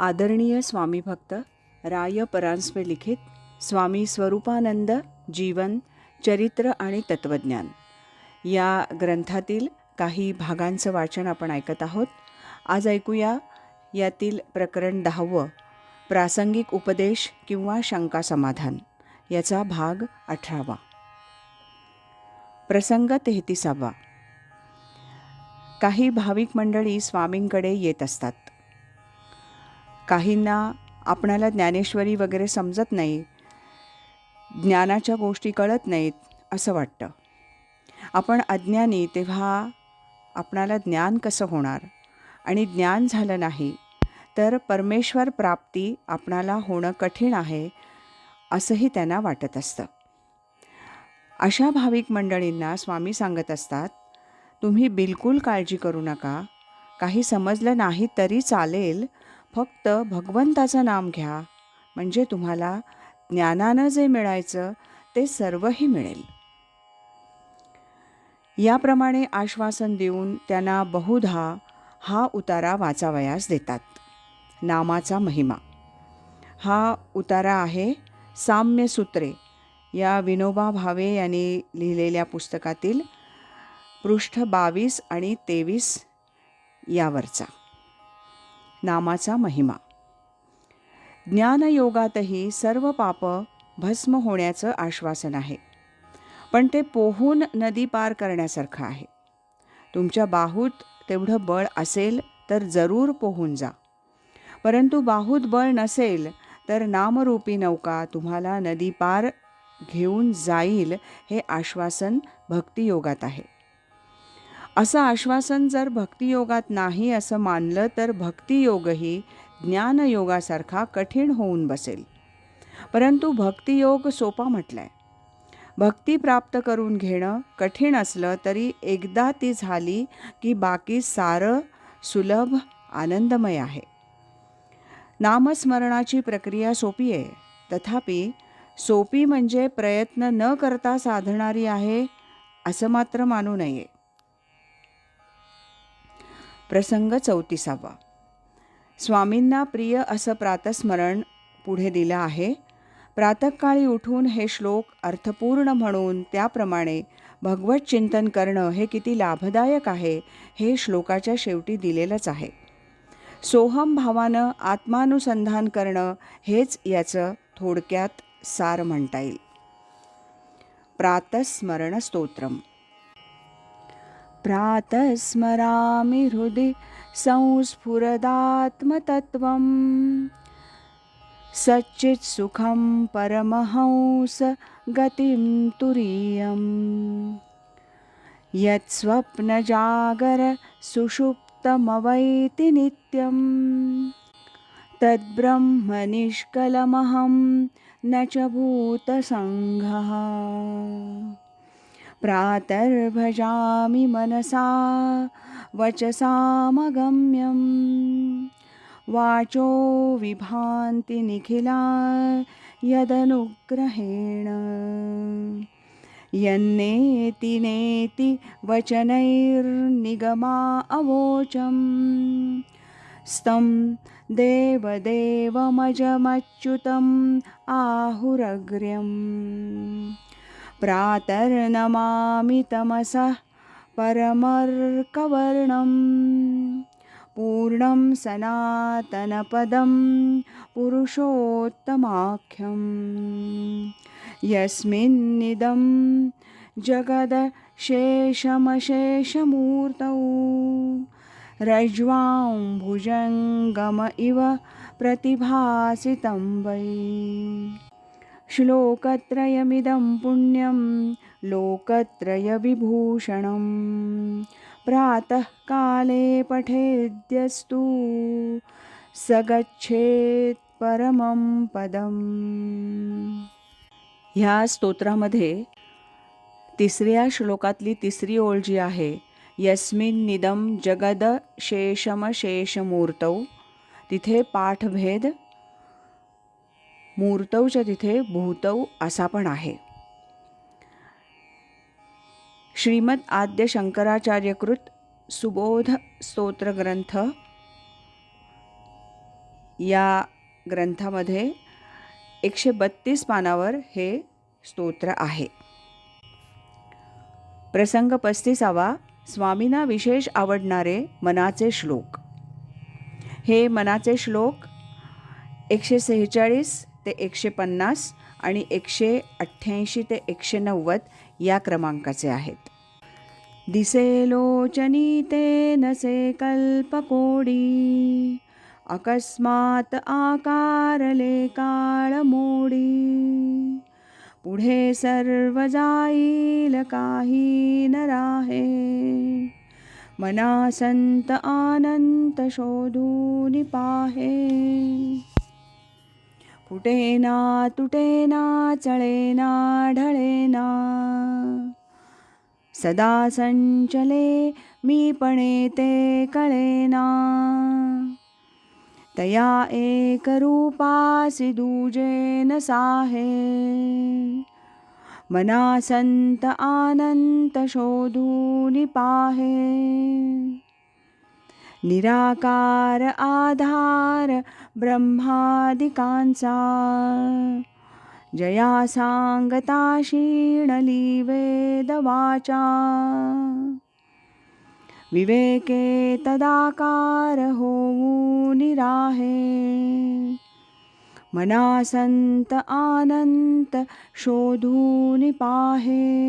आदरणीय स्वामी भक्त राय परांजपे लिखित स्वामी स्वरूपानंद जीवन चरित्र आणि तत्त्वज्ञान या ग्रंथातील काही भागांचं वाचन आपण ऐकत आहोत. आज ऐकूया यातील प्रकरण दहावं प्रासंगिक उपदेश किंवा शंका समाधान. याचा भाग अठरावा. प्रसंग तेहतीसावा. काही भाविक मंडळी स्वामींकडे येत असतात. काहींना आपणाला ज्ञानेश्वरी वगैरे समजत नाही ज्ञानाच्या गोष्टी कळत नाहीत असं वाटतं. आपण अज्ञानी तेव्हा आपणाला ज्ञान कसं होणार? आणि ज्ञान झालं नाही तर परमेश्वर प्राप्ती आपणाला होणं कठीण आहे असंही त्यांना वाटत असतं. अशा भाविक मंडळींना स्वामी सांगत असतात तुम्ही बिलकुल काळजी करू नका. काही समजलं नाही तरी चालेल फक्त भगवंताचं नाम घ्या. म्हणजे तुम्हाला ज्ञानानं जे मिळायचं ते सर्वही मिळेल. याप्रमाणे आश्वासन देऊन त्यांना बहुधा हा उतारा वाचावयास देतात. नामाचा महिमा. हा उतारा आहे साम्यसूत्रे या विनोबा भावे यांनी लिहिलेल्या पुस्तकातील पृष्ठ बावीस आणि तेवीस यावरचा. नामाचा महिमा. ज्ञानयोगातही सर्व पाप भस्म होण्याचं आश्वासन आहे. पण ते पोहून नदी पार करण्यासारखं आहे. तुमच्या बाहूत तेवढं बळ असेल तर जरूर पोहून जा. परंतु बाहूत बळ नसेल तर नामरूपी नौका तुम्हाला नदी पार घेऊन जाईल हे आश्वासन भक्तियोगात आहे. असं आश्वासन जर भक्तियोगात नाही असं मानलं तर भक्तियोगही ज्ञानयोगासारखा कठीण होऊन बसेल. परंतु भक्तियोग सोपा म्हटलाय. भक्ती प्राप्त करून घेणं कठीण असलं तरी एकदा ती झाली की बाकी सारं सुलभ आनंदमय आहे. नामस्मरणाची प्रक्रिया सोपी आहे. तथापि सोपी म्हणजे प्रयत्न न करता साधणारी आहे असं मात्र मानू नये. प्रसंग चौतीसावा. स्वामींना प्रिय असं प्रातस्मरण पुढे दिलं आहे. प्रातकाळी उठून हे श्लोक अर्थपूर्ण म्हणून त्याप्रमाणे भगवत चिंतन करणं हे किती लाभदायक आहे हे श्लोकाच्या शेवटी दिलेलंच आहे. सोहम भावानं आत्मानुसंधान करणं हेच याचं थोडक्यात सार म्हणता येईल. प्रातस्मरण स्तोत्रम प्रातस्मरामि हृदि संस्फुरदात्मतत्त्वं सच्चित्सुखं परमहंस गतिं तुरीयम्। यत्स्वप्नजागर सुषुप्तमवैति नित्यं तद्ब्रह्मनिष्कलमहं न च भूतसङ्घः प्रातर्भजामि मनसा वचसामगम्यं वाचो विभान्ति निखिला यदनुग्रहेण। यन्नेति नेति वचनैर्निगमा अवोचं स्तं देवदेवमजमच्युतम् आहुरग्र्यम्। प्रातर्नमामि तमसः परमर्कवर्णं पूर्णं सनातनपदं पुरुषोत्तमाख्यं यस्मिन्निदं जगदशेषमशेषमूर्तौ। रज्वां भुजङ्गम इव प्रतिभासितं वै श्लोकत्रयमिदं पुण्यं लोकत्रयविभूषणं प्रातःकाले पठेद्यस्तु स गच्छेत् परमं पदम्। ह्या स्तोत्रामध्ये तिसऱ्या श्लोकातली तिसरी ओळ जी आहे यस्मिन निदम जगद शेषमशेषमूर्तौ तिथे पाठभेद मूर्तौच्या तिथे भूतौ असा पण आहे. श्रीमद आद्य शंकराचार्यकृत सुबोध स्तोत्रग्रंथ या ग्रंथामध्ये एकशे बत्तीस पानावर हे स्तोत्र आहे. प्रसंग पस्तीसावा स्वामींना विशेष आवडणारे मनाचे श्लोक. हे मनाचे श्लोक एकशे सेहेचाळीस ते एकशे पन्नास आणि एकशे अठ्ठ्याऐंशी ते एकशे नव्वद या क्रमांकाचे आहेत. दिसे लोचनी ते नसे कल्पकोडी अकस्मात आकारले काळ मोडी. पुढे सर्व जाईल काही न राहे. मना संत आनंत शोधून पाहे. फुटेना तुटेना चळेना ढळेना. सदा संचले मी पणे ते कळेना. तया एक रूपासी साहे. मना संत आनंत शोधून पाहे. निराकार आधार ब्रह्मादिकांचा. जया सांगता शीणली वेदवाचा. विवेके तदाकार होऊ निराहे. मना संत आनंत शोधून पाहे.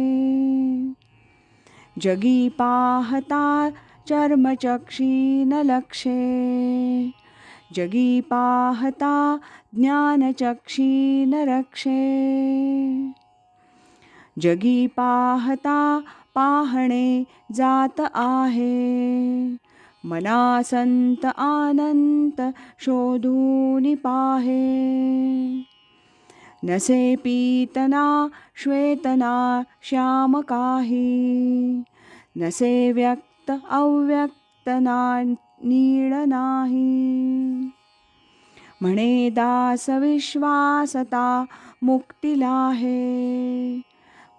जगी पाहता चर्मचक्षीन लक्षे जगी पाहता ज्ञानचक्षीन रक्षे जगी पाहता पाहणे जात आहे। मना संत आनंत शोधून पाहे। नसे पीतना श्वेतना श्याम काही। नसे व्यक्त अव्यक्त ना नीळ नाही म्हणे दास विश्वासता मुक्तीलाहे।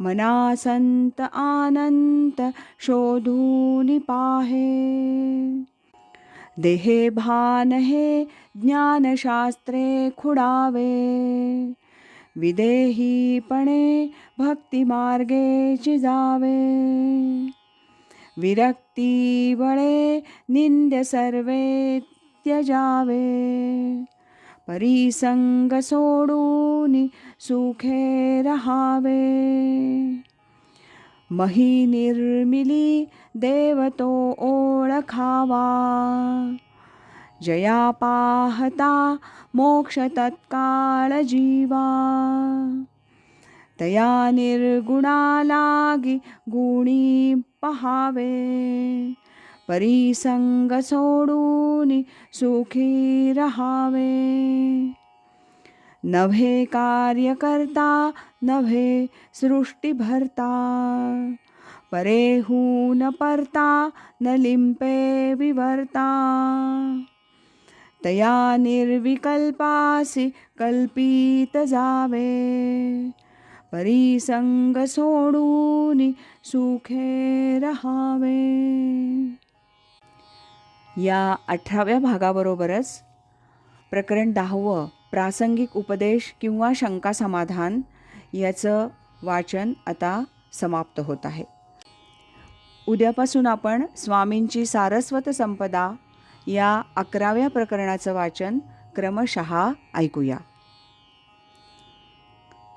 मना संत आनंत शोधून पाहे। देहे भान हे ज्ञानशास्त्रे खुडावे। विदेहीपणे भक्तिमार्गेची जावे विरक्ती बळे निंद्य सर्वे त्यजावे. परिसंग सोडून सुखे रहावे. मही निर्मिली देवतो ओळखावा. जया पाहता मोक्ष तत्काळ जीवा. तया निर्गुणा लागी गुणी पहावे परिसंग सोडून सुखी रहावे नभे कार्यकर्ता नभे सृष्टी भरता परेहून परता न लिंपे विवर्ता तया निर्विकल्पासी कल्पित जावे परिसंग सोडून सुखे रहावे. या अठराव्या भागाबरोबरच प्रकरण दहावं प्रासंगिक उपदेश किंवा शंका समाधान याचं वाचन आता समाप्त होत आहे. उद्यापासून आपण स्वामींची सारस्वत संपदा या अकराव्या प्रकरणाचं वाचन क्रमशः ऐकूया.